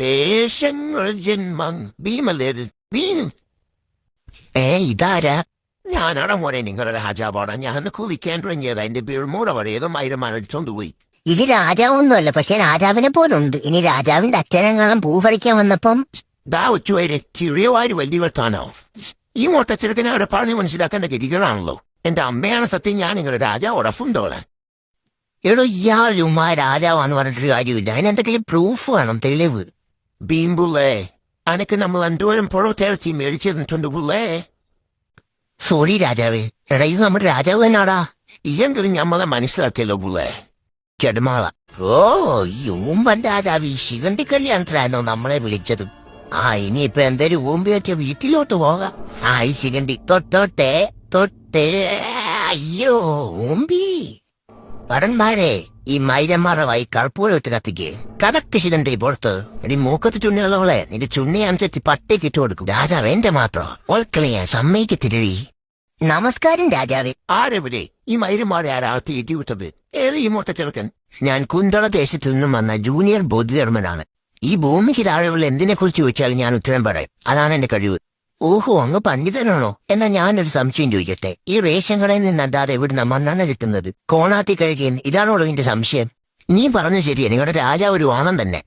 പേശങ്ങൾ ജന്മം ഭീം ഏ ഇതാരാ? ഞാനാടാ മോനെ നിങ്ങളുടെ രാജാവാടാ. ഞാൻ കുളിക്കാൻ തുടങ്ങിയത്. എന്റെ പേര് മൂട പറയതും ആയിരം അടിച്ചോണ്ട് ഇത് രാജാവൊന്നുമല്ല പക്ഷെ രാജാവിനെ പോലുണ്ട് ഇനി രാജാവിന്റെ അച്ഛനെങ്ങാനും പൂ പറിക്കാൻ വന്നപ്പം ദാ ഉച്ചുവരെ ചെറിയവാരി വലിയ വർത്താനോ? ഈ മൊട്ടച്ചെറുക്കനെ അവിടെ പറഞ്ഞ് മനസ്സിലാക്കേണ്ട ഗതികളാണല്ലോ എന്റെ അമ്മയാണ് സത്യം. ഞാൻ നിങ്ങളുടെ രാജാവോടെ ഫുണ്ടോളെ. എടോ ഇയാൾ ചുമ്മാ രാജാവാന്ന് പറഞ്ഞിട്ടൊരു കാര്യമില്ല. അതിനെന്തൊക്കെ പ്രൂഫ് വേണം തെളിവ്. ബീംബുള്ളേ അനക്ക് നമ്മൾ എന്തോരം പുറത്തേർത്തി മേടിച്ചിട്ടുണ്ട് പുള്ളേ സോറി രാജാവേ. എടാ ഇത് നമ്മുടെ രാജാവ് തന്നെയാടാ ഇല്ലെങ്കിലും നമ്മളെ മനസ്സിലാക്കിയല്ലോ പുള്ളേ ചെടുമാള. ഓ ഈ ഊമ്പൻ രാജാവ് ഈ ശിവന്റെ കല്യാണത്തിലാണോ നമ്മളെ വിളിച്ചത്? ആ ഇനിയിപ്പൊ എന്തായാലും ഊമ്പി പറ്റിയ വീട്ടിലോട്ട് പോകാം. ആ ഈ ശിഖണ്ഡി. തൊട്ടോട്ടെ തൊട്ടേ. അയ്യോ ഊമ്പി. പടന്മാരെ ഈ മൈരന്മാരുടെ കർപ്പൂരം ഇട്ട് കത്തിക്ക്. കടക്ക് ഈ പുറത്ത് എടി മൂക്കത്ത് ചുണ്ണിയുള്ളവളെ നിന്റെ ചുണ്ണി അനുസരിച്ച് പട്ടേക്ക് ഇട്ട് കൊടുക്കും. രാജാവ് എന്റെ മാത്രം. ഓൾക്കളിയാ സമ്മതിക്കത്തിരി നമസ്കാരം രാജാവേ. ആരെവിടെ? ഈ മൈരന്മാരെ ആരാത്തി ഇടിവിട്ടത്? ഏത് ഈ മൂത്ത ചെറുക്കൻ? ഞാൻ കുന്തള ദേശത്തു നിന്നും വന്ന ജൂനിയർ ബോധിധർമ്മനാണ് ഈ ഭൂമിക്ക് താഴെയുള്ള എന്തിനെ കുറിച്ച് ചോദിച്ചാൽ ഞാൻ ഉത്തരം പറയും. അതാണ് എന്റെ കഴിവ്. ഓഹോ അങ്ങ് പണ്ഡിതനാണോ? എന്നാ ഞാനൊരു സംശയം ചോദിക്കട്ടെ. ഈ റേഷൻ കടയിൽ നിന്നല്ലാതെ ഇവിടുന്ന് മണ്ണെണ്ണ കിട്ടുന്നത് കോണാത്തി കഴുകിയൻ ഇതാണോ എന്റെ സംശയം? നീ പറഞ്ഞു ശരിയാ. നിങ്ങളുടെ രാജാവ് ഒരു വാണം തന്നെ.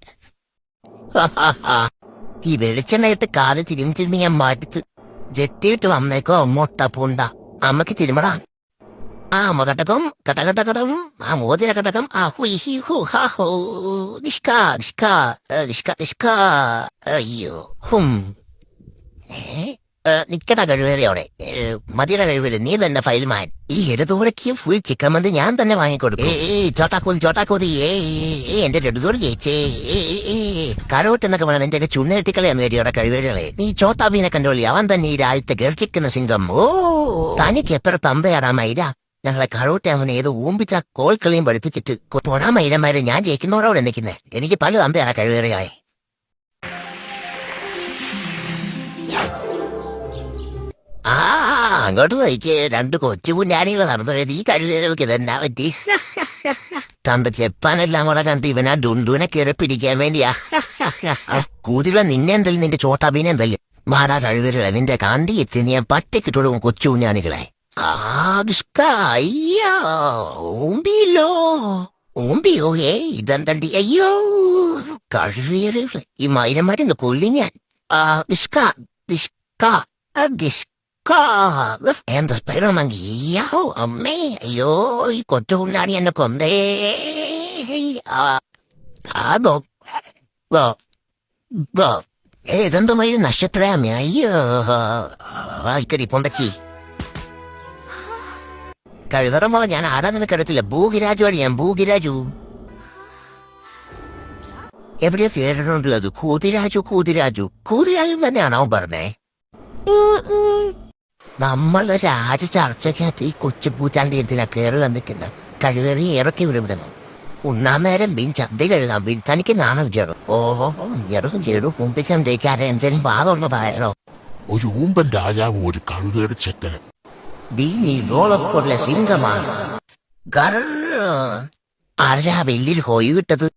ഈ വെളിച്ചെണ്ണയിട്ട് കാൽ തിരുമ്പി തിരുമ്പി ഞാൻ മാറ്റി ജെത്തിയിട്ട് വന്നേക്കോ അമ്മോട്ട പൂണ്ട. അമ്മയ്ക്ക് തിരുമടാ. ആ മകട്ടകം കടകടകടം ആ മോതിര കടകം ആ ഹുയ് ഹി ഹു ഹാ ഹോ നിഷ്കാ നിഷ്കാ നിഷ്കാ നിഷ്ക അയ്യോ ഹും. നിക്കട കഴിവേറിയോടെ മതിയുടെ കഴിവേറി നീ തന്നെ ഫയൽ മാൻ. ഈ ഇടതൂരക്ക് ഫുൾ ചിക്കൻ മന്തി ഞാൻ തന്നെ വാങ്ങിക്കൊടുക്കും. ഏ ചോട്ടാക്കൂതി. ചോട്ടാക്കോതി ഏ ഏ എന്റെ ഇടതൂർ ജയിച്ചേ. കരോട്ട് എന്നൊക്കെ വേണം എന്റെ ചുണ്ണെട്ടിക്കളയാന്ന് കരുതിയോടെ കഴിവേറികളെ നീ ചോട്ടാബീനെ കണ്ടോളി. അവൻ തന്നെ ഈ രാജ്യത്തെ ഗർജിക്കുന്ന സിംഗം. ഓ തനിക്ക് എത്ര തന്തയാടാ മൈര. ഞങ്ങളെ കരോട്ടെ അവൻ ഏത് ഊമ്പിച്ച കോൽക്കളിയും പഠിപ്പിച്ചിട്ട് പൊടാ മൈരന്മാരെ ഞാൻ ജയിക്കുന്നവരോടെ നിൽക്കുന്നേ. എനിക്ക് പല തന്തയാണ് കഴിവേറിയായി അങ്ങോട്ട് നയിക്ക് രണ്ട് കൊച്ചു കുഞ്ഞാനികൾ നടന്നത് ഈ കഴിവുകൾക്ക് ഇതെന്നാ പറ്റി? തന്റെ ചെപ്പാനെല്ലാം കൂടെ കണ്ട് ഇവനാ ഡുണ്ടുവിനെ കയറി പിടിക്കാൻ വേണ്ടിയാ? കൂതിരുള്ള നിന്നെ എന്തല്ലേ നിന്റെ ചോട്ടാബീനെ എന്തല്ലേ? മാറാ കഴിവുകളെ നിന്റെ കാണ്ടി എത്തി ഞാൻ പട്ടിക്കിട്ടോടും കൊച്ചു കുഞ്ഞാനികളെ ഓമ്പിയോ ഏ ഇതെന്തണ്ടി അയ്യോ കഴിവേറി ഈ മൈനമാരി കൊല്ലി ഞാൻ. ആ ഗിഷ്ക ഗിഷ്ക. ആ, നിഷ്ക എന്താ സ്പൈഡർമാൻ അയ്യോ അമ്മേ അയ്യോ ഈ കൊച്ചു കുഞ്ഞാണി എന്നെ കൊന്നേ അതോ ഗോ ഗോ ഏ ഇതെന്താ മഴ നക്ഷത്രമേ അയ്യോ ആ ഇക്കടി പൊന്തച്ചി കഴിവറ ഞാൻ ആരാ നിനക്കറിയത്തില്ല ഭൂഗിരാജുവാണ് ഞാൻ ഭൂഗിരാജു എവിടെയോ കേട്ടിട്ടുണ്ടത് കൂതിരാജു കൂതിരാജു കൂതിരാജു തന്നെയാണോ പറഞ്ഞേ നമ്മളെ രാജ ചർച്ചയ്ക്കകത്ത് ഈ കൊച്ചു പൂച്ചാണ്ടി എന്തിനാ കയറി വന്നിക്കുന്ന കഴിവേറി ഇറക്കി വിടുന്നു. ഉണ്ണാൻ നേരം ബീൻ ചന്തി കഴുകാം. ബീൻ തനിക്ക് നാണം വിചാരം ഓ ഇറക്കും കേടു ജയിക്കാതെ എന്തേലും പാകമുള്ള പറയണോ? ഒരു ഊമ്പൻ രാജാവ് ഒരു കഴുകേറി ചെക്കൻ നീ നീ ലോളക്കൊള്ള സിംഹമാണ്. ആരാ വലിയൊരു ഹോയി വിട്ടത്?